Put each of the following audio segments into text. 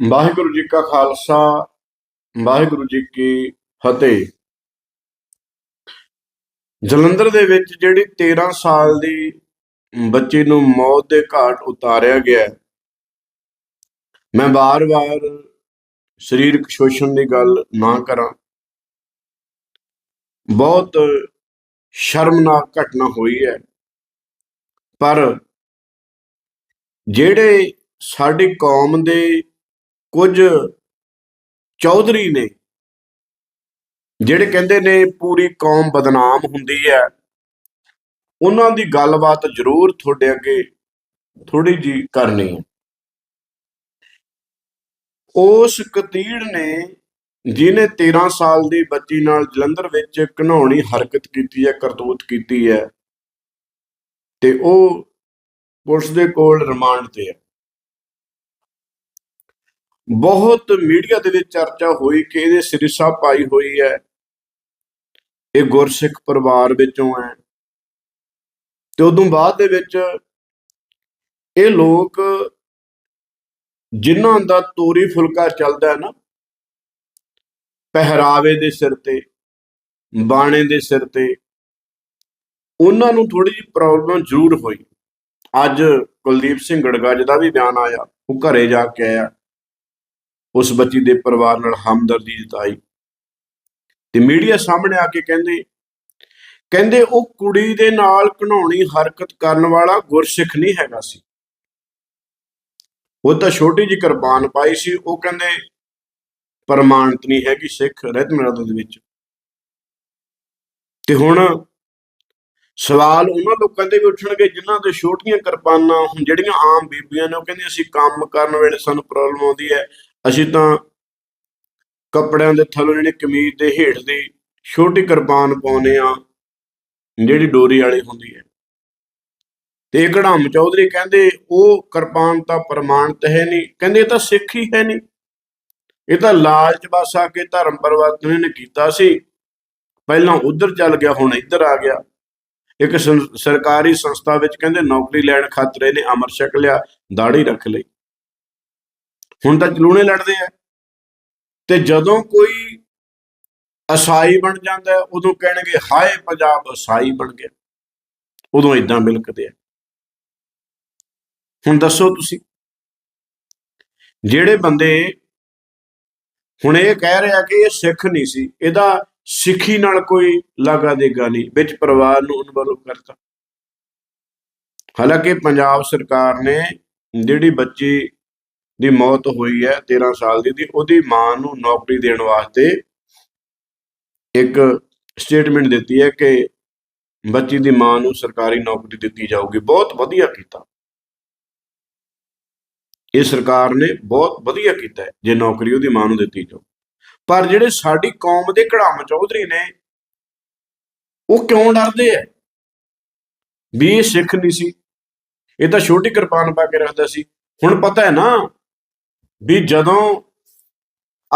ਵਾਹਿਗੁਰੂ ਜੀ ਕਾ ਖਾਲਸਾ, ਵਾਹਿਗੁਰੂ ਜੀ ਕੀ ਫਤਿਹ। ਜਲੰਧਰ ਦੇ ਵਿੱਚ ਜਿਹੜੀ 13 ਸਾਲ ਦੀ ਬੱਚੀ ਨੂੰ ਮੌਤ ਦੇ ਘਾਟ ਉਤਾਰਿਆ ਗਿਆ ਮੈਂ ਵਾਰ-ਵਾਰ ਸਰੀਰਕ ਸ਼ੋਸ਼ਣ ਦੀ ਗੱਲ ਨਾ ਕਰਾਂ। ਬਹੁਤ ਸ਼ਰਮਨਾਕ ਘਟਨਾ ਹੋਈ ਹੈ। ਪਰ ਜਿਹੜੇ ਸਾਡੀ ਕੌਮ ਦੇ ਕੁਝ ਚੌਧਰੀ ਨੇ, ਜਿਹੜੇ ਕਹਿੰਦੇ ਨੇ ਪੂਰੀ ਕੌਮ ਬਦਨਾਮ ਹੁੰਦੀ ਹੈ, ਉਹਨਾਂ ਦੀ ਗੱਲਬਾਤ ਜ਼ਰੂਰ ਤੁਹਾਡੇ ਅੱਗੇ ਥੋੜੀ ਜੀ ਕਰਨੀ ਹੈ। ਉਸ ਕਤੀੜ ਨੇ ਜਿਹਨੇ 13 ਸਾਲ ਦੀ ਬੱਚੀ ਨਾਲ ਜਲੰਧਰ ਵਿੱਚ ਘਿਨਾਉਣੀ ਹਰਕਤ ਕੀਤੀ ਹੈ, ਕਰਤੂਤ ਕੀਤੀ ਹੈ, ਤੇ ਉਹ ਪੁਲਿਸ ਦੇ ਕੋਲ ਰਿਮਾਂਡ ਤੇ ਹੈ। ਬਹੁਤ ਮੀਡੀਆ ਦੇ ਵਿੱਚ ਚਰਚਾ ਹੋਈ ਕਿ ਇਹਦੇ ਸਿਰਸਾ ਪਾਈ ਹੋਈ ਹੈ। ਇਹ ਗੁਰਸਿੱਖ ਪਰਿਵਾਰ ਵਿੱਚੋਂ ਹੈ। ਤੇ ਉਦੋਂ ਬਾਅਦ ਦੇ ਵਿੱਚ ਇਹ ਲੋਕ ਜਿਨ੍ਹਾਂ ਦਾ ਤੋਰੀ ਫੁਲਕਾ ਚੱਲਦਾ ਹੈ ਨਾ, ਪਹਿਰਾਵੇ ਦੇ ਸਿਰ ਤੇ, ਬਾਣੇ ਦੇ ਸਿਰ ਤੇ, ਉਹਨਾਂ ਨੂੰ ਥੋੜੀ ਜਿਹੀ ਪ੍ਰੋਬਲਮ ਜ਼ਰੂਰ ਹੋਈ। ਅੱਜ ਕੁਲਦੀਪ ਸਿੰਘ ਗੜਗੱਜ ਦਾ ਵੀ ਬਿਆਨ ਆਇਆ, ਉਹ ਘਰੇ ਜਾ ਕੇ ਆਇਆ। ਉਸ ਬੱਚੀ ਦੇ ਪਰਿਵਾਰ ਨਾਲ ਹਮਦਰਦੀ ਜਤਾਈ। ਤੇ ਮੀਡੀਆ ਸਾਹਮਣੇ ਆ ਕੇ ਕਹਿੰਦੇ ਕਹਿੰਦੇ ਉਹ ਕੁੜੀ ਦੇ ਨਾਲ ਘਣਾਉਣੀ ਹਰਕਤ ਕਰਨ ਵਾਲਾ ਗੁਰਸਿੱਖ ਨਹੀਂ ਹੈਗਾ ਸੀ। ਉਹ ਤਾਂ ਛੋਟੀ ਜਿਹੀ ਕੁਰਬਾਨ ਪਾਈ ਸੀ। ਉਹ ਕਹਿੰਦੇ, ਪ੍ਰਮਾਣਿਤ ਨਹੀਂ ਹੈਗੀ ਸਿੱਖ ਰਹਿਤ ਮਰਦ ਦੇ ਵਿੱਚ। ਤੇ ਹੁਣ ਸਵਾਲ ਉਹਨਾਂ ਲੋਕਾਂ ਦੇ ਵੀ ਉੱਠਣਗੇ, ਜਿਨ੍ਹਾਂ ਦੇ ਛੋਟੀਆਂ ਕਿਰਪਾਨਾਂ ਹੁਣ ਜਿਹੜੀਆਂ ਆਮ ਬੀਬੀਆਂ ਨੇ, ਉਹ ਕਹਿੰਦੇ ਅਸੀਂ ਕੰਮ ਕਰਨ ਵੇਲੇ ਸਾਨੂੰ ਪ੍ਰੋਬਲਮ ਆਉਂਦੀ ਹੈ। ਅਸੀਂ ਤਾਂ ਕੱਪੜਿਆਂ ਦੇ ਥੱਲੋਂ ਜਿਹੜੀ ਕਮੀਜ਼ ਦੇ ਹੇਠ ਦੀ ਛੋਟੀ ਕਿਰਪਾਨ ਪਾਉਨੇ ਆ ਜਿਹੜੀ ਡੋਰੀ ਵਾਲੀ ਹੁੰਦੀ ਹੈ। ਤੇ ਇਹ ਘੜਾਮ ਚੌਧਰੀ ਕਹਿੰਦੇ, ਉਹ ਕਿਰਪਾਨ ਤਾਂ ਪ੍ਰਮਾਣਿਤ ਹੈ ਨਹੀਂ। ਕਹਿੰਦੇ, ਇਹ ਤਾਂ ਸਿੱਖ ਹੀ ਹੈ ਨਹੀਂ। ਇਹ ਤਾਂ ਲਾਲਚ ਬਸ ਆ ਕੇ ਧਰਮ ਪਰਿਵਰਤਨ ਇਹਨੇ ਕੀਤਾ ਸੀ। ਪਹਿਲਾਂ ਉਧਰ ਚੱਲ ਗਿਆ, ਹੁਣ ਇੱਧਰ ਆ ਗਿਆ। ਇੱਕ ਸੰ- ਸਰਕਾਰੀ ਸੰਸਥਾ ਵਿੱਚ ਕਹਿੰਦੇ, ਨੌਕਰੀ ਲੈਣ ਖਾਤਰ ਇਹਨੇ ਅਮਰ ਛਕ ਲਿਆ ਦਾੜੀ ਰੱਖ ਲਈ। ਹੁਣ ਤਾਂ ਚਲੂਣੇ ਲੜਦੇ ਆ। ਤੇ ਜਦੋਂ ਕੋਈ ਅਸਾਈ ਬਣ ਜਾਂਦਾ ਉਦੋਂ ਕਹਿਣਗੇ ਹਾਏ ਪੰਜਾਬ ਅਸਾਈ ਬਣ ਗਿਆ। ਉਦੋਂ ਇਦਾਂ ਮਿਲਕਦੇ ਆ। ਹੁਣ ਦੱਸੋ ਤੁਸੀਂ ਜਿਹੜੇ ਬੰਦੇ ਹੁਣ ਇਹ ਕਹਿ ਰਿਹਾ ਕਿ ਇਹ ਸਿੱਖ ਨਹੀਂ ਸੀ ਇਹਦਾ ਸਿੱਖੀ ਨਾਲ ਕੋਈ ਲਾਗਾ ਦੇਗਾ ਨਹੀਂ ਵਿੱਚ ਪਰਿਵਾਰ ਨੂੰ ਇਨਵੋਲਵ ਕਰਤਾ। ਹਾਲਾਂਕਿ ਪੰਜਾਬ ਸਰਕਾਰ ਨੇ ਜਿਹੜੀ ਬੱਚੀ ਦੀ ਮੌਤ ਹੋਈ ਹੈ 13 ਸਾਲ ਦੀ ਦੀ ਉਹਦੀ ਮਾਂ ਨੂੰ ਨੌਕਰੀ ਦੇਣ ਵਾਸਤੇ ਇੱਕ ਸਟੇਟਮੈਂਟ ਦਿੱਤੀ ਹੈ ਕਿ ਬੱਚੀ ਦੀ ਮਾਂ ਨੂੰ ਸਰਕਾਰੀ ਨੌਕਰੀ ਦਿੱਤੀ ਜਾਊਗੀ। ਬਹੁਤ ਵਧੀਆ ਕੀਤਾ। ਇਹ ਸਰਕਾਰ ਨੇ ਬਹੁਤ ਵਧੀਆ ਕੀਤਾ ਹੈ, ਜੇ ਨੌਕਰੀ ਉਹਦੀ ਮਾਂ ਨੂੰ ਦਿੱਤੀ ਜਾਊ। ਪਰ ਜਿਹੜੇ ਸਾਡੀ ਕੌਮ ਦੇ ਘੜਾਮ ਚੌਧਰੀ ਨੇ ਉਹ ਕਿਉਂ ਡਰਦੇ ਐ ਵੀ ਇਹ ਸਿੱਖ ਨਹੀਂ ਸੀ। ਇਹ ਤਾਂ ਛੋਟੀ ਕਿਰਪਾਨ ਪਾ ਕੇ ਰੱਖਦਾ ਸੀ। ਹੁਣ ਪਤਾ ਹੈ ਨਾ ਵੀ ਜਦੋਂ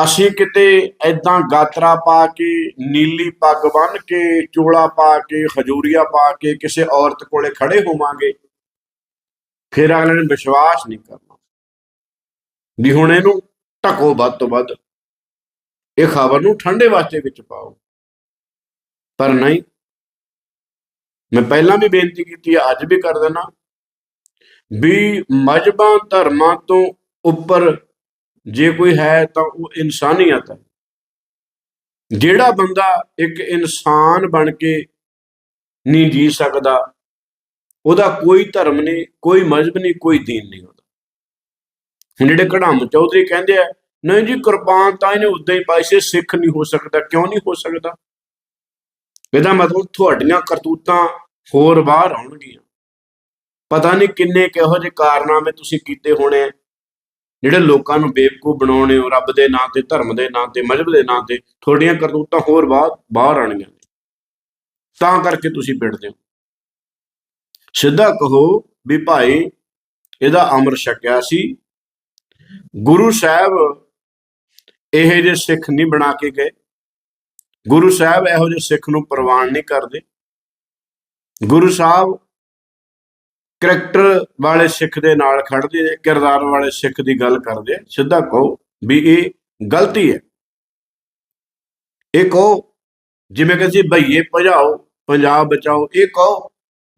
ਅਸੀਂ ਕਿਤੇ ਐਦਾਂ ਗਾਤਰਾ ਪਾ ਕੇ, ਨੀਲੀ ਪੱਗ ਬੰਨ ਕੇ, ਚੋਲਾ ਪਾ ਕੇ, ਖਜੂਰੀਆ ਪਾ ਕੇ ਕਿਸੇ ਔਰਤ ਕੋਲੇ ਖੜੇ ਹੋਵਾਂਗੇ, ਫਿਰ ਅਗਲੇ ਨੇ ਵਿਸ਼ਵਾਸ ਨਹੀਂ ਕਰਨਾ। ਵੀ ਹੁਣ ਇਹਨੂੰ ਢਕੋ ਵੱਧ ਤੋਂ ਵੱਧ। ਇਹ ਖਬਰ ਨੂੰ ਠੰਡੇ ਵਾਸਤੇ ਵਿੱਚ ਪਾਓ। ਪਰ ਨਹੀਂ, ਮੈਂ ਪਹਿਲਾਂ ਵੀ ਬੇਨਤੀ ਕੀਤੀ ਹੈ ਅੱਜ ਵੀ ਕਰ ਦੇਣਾ ਵੀ ਮਜਬਾਂ ਧਰਮਾਂ ਤੋਂ ਉੱਪਰ ਜੇ ਕੋਈ ਹੈ ਤਾਂ ਉਹ ਇਨਸਾਨੀਅਤ ਹੈ। ਜਿਹੜਾ ਬੰਦਾ ਇੱਕ ਇਨਸਾਨ ਬਣ ਕੇ ਨਹੀਂ ਜੀ ਸਕਦਾ, ਉਹਦਾ ਕੋਈ ਧਰਮ ਨਹੀਂ, ਕੋਈ ਮਜ਼ਹਬ ਨਹੀਂ, ਕੋਈ ਦੀਨ ਨਹੀਂ ਉਹਦਾ। ਹੁਣ ਜਿਹੜੇ ਕਢਾਮ ਚੌਧਰੀ ਕਹਿੰਦੇ ਆ, ਨਹੀਂ ਜੀ ਕੁਰਬਾਨ ਤਾਂ ਇਹਨੇ ਉਦਾਂ ਹੀ ਪਾਈ ਸੀ, ਸਿੱਖ ਨਹੀਂ ਹੋ ਸਕਦਾ, ਕਿਉਂ ਨਹੀਂ ਹੋ ਸਕਦਾ? ਇਹਦਾ ਮਤਲਬ ਤੁਹਾਡੀਆਂ ਕਰਤੂਤਾਂ ਹੋਰ ਬਾਹਰ ਆਉਣਗੀਆਂ। ਪਤਾ ਨਹੀਂ ਕਿੰਨੇ ਕਿਹੋ ਜਿਹੇ ਕਾਰਨਾਮੇ ਤੁਸੀਂ ਕੀਤੇ ਹੋਣੇ ਜਿਹੜੇ ਲੋਕਾਂ ਨੂੰ ਬੇਵਕੂਫ ਬਣਾਉਣੇ ਹੋ, ਰੱਬ ਦੇ ਨਾਂ ਤੇ, ਧਰਮ ਦੇ ਨਾਂ ਤੇ, ਮਜ਼ਹਬ ਦੇ ਨਾਂ ਤੇ, ਤੁਹਾਡੀਆਂ ਕਰਤੂਤਾਂ ਹੋਰ ਬਾਹਰ ਬਾਹਰ ਨੇ। ਤਾਂ ਕਰਕੇ ਤੁਸੀਂ ਪਿੜਦੇ ਹੋ। ਸਿੱਧਾ ਕਹੋ ਵੀ ਭਾਈ, ਇਹਦਾ ਅਮਰ ਛਕਿਆ ਸੀ। ਗੁਰੂ ਸਾਹਿਬ ਇਹੋ ਜਿਹੇ ਸਿੱਖ ਨਹੀਂ ਬਣਾ ਕੇ ਗਏ। ਗੁਰੂ ਸਾਹਿਬ ਇਹੋ ਜਿਹੇ ਸਿੱਖ ਨੂੰ ਪ੍ਰਵਾਨ ਨਹੀਂ ਕਰਦੇ। ਗੁਰੂ ਸਾਹਿਬ ਕਰੈਕਟਰ ਵਾਲੇ ਸਿੱਖ ਦੇ ਨਾਲ ਖੜਦੇ ਨੇ ਕਿਰਦਾਰ ਵਾਲੇ ਸਿੱਖ ਦੀ ਗੱਲ ਕਰਦੇ ਸਿੱਧਾ ਕਹੋ ਵੀ ਇਹ ਗਲਤੀ ਹੈ। ਇਹ ਕਹੋ, ਜਿਵੇਂ ਕਿ ਅਸੀਂ ਭਈਏ ਭਜਾਓ, ਪੰਜਾਬ ਬਚਾਓ, ਇਹ ਕਹੋ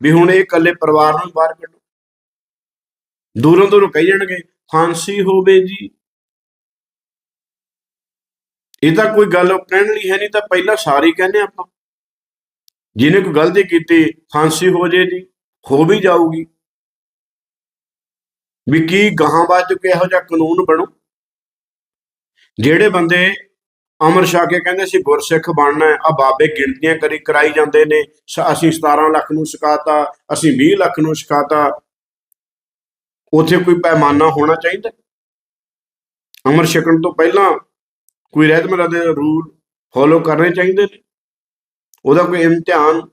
ਵੀ ਹੁਣ ਇਹ ਇਕੱਲੇ ਪਰਿਵਾਰ ਨੂੰ ਬਾਹਰ ਕੱਢੋ। ਦੂਰੋਂ ਦੂਰੋਂ ਕਹੀ ਜਾਣਗੇ, ਫਾਂਸੀ ਹੋਵੇ ਜੀ। ਇਹ ਤਾਂ ਕੋਈ ਗੱਲ ਕਹਿਣ ਲਈ ਹੈ ਨਹੀਂ, ਤਾਂ ਪਹਿਲਾਂ ਸਾਰੀ ਕਹਿੰਦੇ ਆਪਾਂ। ਜਿਹਨੇ ਕੋਈ ਗਲਤੀ ਕੀਤੀ, ਫਾਂਸੀ ਹੋ ਜੇ ਜੀ, ਹੋ ਵੀ ਜਾਊਗੀ। ਵੀ ਕੀ ਗਾਹਾਂ ਬਾਅਦ ਚ ਕਿਹੋ ਜਿਹਾ ਕਾਨੂੰਨ ਬਣੂ? ਜਿਹੜੇ ਬੰਦੇ ਅਮਰ ਛਕ ਕੇ ਕਹਿੰਦੇ ਸੀ, ਗੁਰਸਿੱਖ ਬਣਨਾ ਹੈ, ਆ ਬਾਬੇ ਗਿਣਤੀਆਂ ਕਰੀ ਕਰਾਈ ਜਾਂਦੇ ਨੇ, ਸ- ਅਸੀਂ 17 ਲੱਖ ਨੂੰ ਸਿਖਾਤਾ, ਅਸੀਂ 20 ਲੱਖ ਨੂੰ ਸਿਖਾਤਾ, ਉਥੇ ਕੋਈ ਪੈਮਾਨਾ ਹੋਣਾ ਚਾਹੀਦਾ? ਅਮਰ ਛਕਣ ਤੋਂ ਪਹਿਲਾਂ ਕੋਈ ਰਹਿਤ ਮਰਾ ਦੇ ਰੂਲ ਫੋਲੋ ਕਰਨੇ ਚਾਹੀਦੇ ਨੇ? ਉਹਦਾ ਕੋਈ ਇਮਤਿਹਾਨ?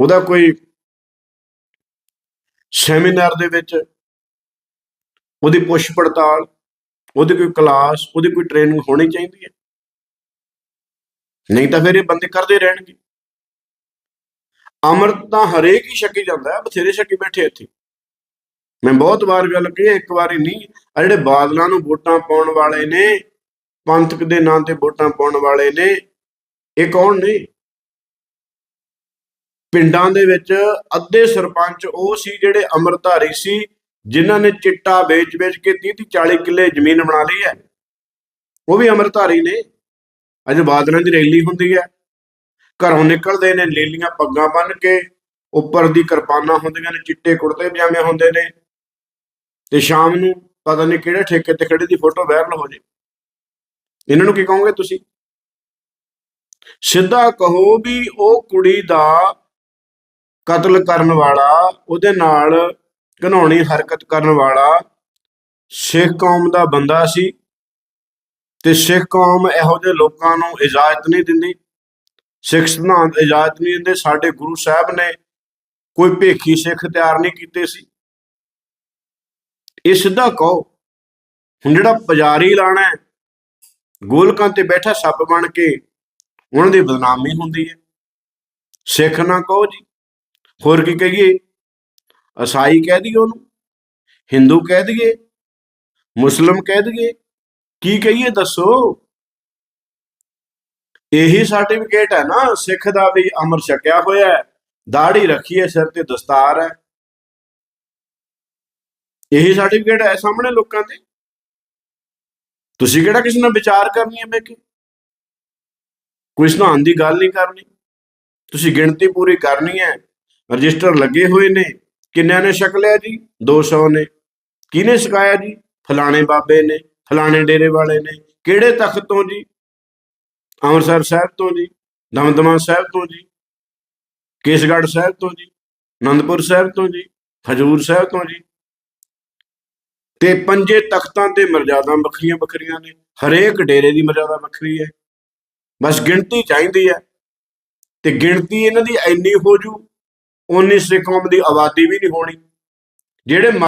ਉਹਦਾ ਕੋਈ ਸੈਮੀਨਾਰ ਦੇ ਵਿੱਚ ਉਹਦੀ ਪੁੱਛ ਪੜਤਾਲ, ਉਹਦੀ ਕੋਈ ਕਲਾਸ ਉਹਦੀ ਕੋਈ ਟ੍ਰੇਨਿੰਗ ਹੋਣੀ ਚਾਹੀਦੀ ਹੈ। ਨਹੀਂ ਤਾਂ ਫਿਰ ਇਹ ਬੰਦੇ ਕਰਦੇ ਰਹਿਣਗੇ। ਅੰਮ੍ਰਿਤ ਤਾਂ ਹਰੇਕ ਹੀ ਛਕੀ ਜਾਂਦਾ ਹੈ, ਬਥੇਰੇ ਛਕੀ ਬੈਠੇ ਇੱਥੇ। ਮੈਂ ਬਹੁਤ ਵਾਰ ਗੱਲ ਕਹੀ ਇੱਕ ਵਾਰੀ ਨਹੀਂ ਆ ਜਿਹੜੇ ਬਾਦਲਾਂ ਨੂੰ ਵੋਟਾਂ ਪਾਉਣ ਵਾਲੇ ਨੇ, ਪੰਥਕ ਦੇ ਨਾਂ ਤੇ ਵੋਟਾਂ ਪਾਉਣ ਵਾਲੇ ਨੇ, ਇਹ ਕੌਣ ਨੇ? ਪਿੰਡਾਂ ਦੇ ਵਿੱਚ ਅੱਧੇ ਸਰਪੰਚ ਉਹ ਸੀ ਜਿਹੜੇ ਅਮਰਧਾਰੀ ਸੀ, ਜਿਨ੍ਹਾਂ ਨੇ ਚਿੱਟਾ ਵੇਚ-ਵੇਚ ਕੇ 30 30 40 ਕਿੱਲੇ ਜ਼ਮੀਨ ਬਣਾ ਲਈ ਹੈ। ਉਹ ਵੀ ਅਮਰਧਾਰੀ ਨੇ। ਅੱਜ ਬਾਦਲਾਂ ਦੀ ਰੈਲੀ ਹੁੰਦੀ ਹੈ। ਘਰੋਂ ਨਿਕਲਦੇ ਨੇ, ਲੀਲੀਆਂ ਪੱਗਾਂ ਬੰਨ ਕੇ, ਉੱਪਰ ਦੀ ਕਿਰਪਾਨਾਂ ਹੁੰਦੀਆਂ ਨੇ, ਚਿੱਟੇ ਕੁੜਤੇ ਪਜਾਮੇ ਹੁੰਦੇ ਨੇ। ਤੇ ਸ਼ਾਮ ਨੂੰ ਪਤਾ ਨਹੀਂ ਕਿਹੜੇ ਠੇਕੇ ਤੇ ਖੜੇ ਦੀ ਫੋਟੋ ਵਾਇਰਲ ਹੋ ਜੇ। ਇਹਨਾਂ ਨੂੰ ਕੀ ਕਹੋਗੇ ਤੁਸੀਂ? ਸਿੱਧਾ ਕਹੋ ਵੀ ਉਹ ਕੁੜੀ ਦਾ ਕਤਲ ਕਰਨ ਵਾਲਾ, ਉਹਦੇ ਨਾਲ ਘਨੌਣੀ ਹਰਕਤ ਕਰਨ ਵਾਲਾ ਸਿੱਖ ਕੌਮ ਦਾ ਬੰਦਾ ਸੀ ਤੇ ਸਿੱਖ ਕੌਮ ਇਹੋ ਜਿਹੇ ਲੋਕਾਂ ਨੂੰ ਇਜਾਜ਼ਤ ਨਹੀਂ ਦਿੰਦੀ। ਸਿੱਖ ਸਿਧਾਂਤ ਇਜਾਜ਼ਤ ਨਹੀਂ ਦਿੰਦੇ। ਸਾਡੇ ਗੁਰੂ ਸਾਹਿਬ ਨੇ ਕੋਈ ਭੇਖੀ ਸਿੱਖ ਤਿਆਰ ਨਹੀਂ ਕੀਤੇ ਸੀ। ਇਹ ਸਿੱਧਾ ਕਹੋ, ਹੁਣ ਜਿਹੜਾ ਪੁਜਾਰੀ ਲਾਣਾ ਗੋਲਕਾਂ ਤੇ ਬੈਠਾ ਸੱਪ ਬਣ ਕੇ, ਉਹਨਾਂ ਦੀ ਬਦਨਾਮੀ ਹੁੰਦੀ ਹੈ। ਸਿੱਖ ਨਾ ਕਹੋ ਜੀ। ਹੋਰ ਕੀ ਕਹੀਏ? ਅਸਾਈ ਕਹਿ ਦਈਏ ਉਹਨੂੰ, ਹਿੰਦੂ ਕਹਿ ਦਈਏ, ਮੁਸਲਮ ਕਹਿ ਦਈਏ, ਕੀ ਕਹੀਏ ਦੱਸੋ? ਇਹੀ ਸਰਟੀਫਿਕੇਟ ਹੈ ਨਾ, ਸਿੱਖ ਦਾ ਵੀ ਅਮਰ ਛਕਿਆ ਹੋਇਆ ਹੈ ਦਾੜੀ ਰੱਖੀ ਹੈ, ਸਿਰ ਤੇ ਦਸਤਾਰ ਹੈ। ਇਹੀ ਸਰਟੀਫਿਕੇਟ ਹੈ ਸਾਹਮਣੇ ਲੋਕਾਂ ਦੇ। ਤੁਸੀਂ ਕਿਹੜਾ ਕਿਸੇ ਨਾਲ ਵਿਚਾਰ ਕਰਨੀ ਹੈ ਬੈ ਕੇ? ਕੋਈ ਸੁਣਾਉਣ ਦੀ ਗੱਲ ਨਹੀਂ ਕਰਨੀ। ਤੁਸੀਂ ਗਿਣਤੀ ਪੂਰੀ ਕਰਨੀ ਹੈ। ਰਜਿਸਟਰ ਲੱਗੇ ਹੋਏ ਨੇ। ਕਿੰਨਿਆਂ ਨੇ ਛਕ ਲਿਆ ਜੀ? 200 ਨੇ। ਕਿਹਨੇ ਸਿਖਾਇਆ ਜੀ? ਫਲਾਣੇ ਬਾਬੇ ਨੇ, ਫਲਾਣੇ ਡੇਰੇ ਵਾਲੇ ਨੇ। ਕਿਹੜੇ ਤਖਤ ਤੋਂ ਜੀ? ਅੰਮ੍ਰਿਤਸਰ ਸਾਹਿਬ ਤੋਂ ਜੀ, ਦਮਦਮਾ ਸਾਹਿਬ ਤੋਂ ਜੀ, ਕੇਸਗੜ੍ਹ ਸਾਹਿਬ ਤੋਂ ਜੀ, ਅਨੰਦਪੁਰ ਸਾਹਿਬ ਤੋਂ ਜੀ, ਹਜੂਰ ਸਾਹਿਬ ਤੋਂ ਜੀ। ਤੇ ਪੰਜੇ ਤਖਤਾਂ ਤੇ ਮਰਜ਼ਾਦਾ ਵੱਖਰੀਆਂ ਵੱਖਰੀਆਂ ਨੇ। ਹਰੇਕ ਡੇਰੇ ਦੀ ਮਰਜ਼ਾਦਾ ਵੱਖਰੀ ਹੈ। ਬਸ ਗਿਣਤੀ ਚਾਹੀਦੀ ਹੈ। ਤੇ ਗਿਣਤੀ ਇਹਨਾਂ ਦੀ ਇੰਨੀ ਹੋ ਜੂ ਉਨੀ ਸਿੱਖ ਕੌਮ ਦੀ ਆਬਾਦੀ ਵੀ ਨਹੀਂ ਹੋਣੀ। ਜਿਹੜੇ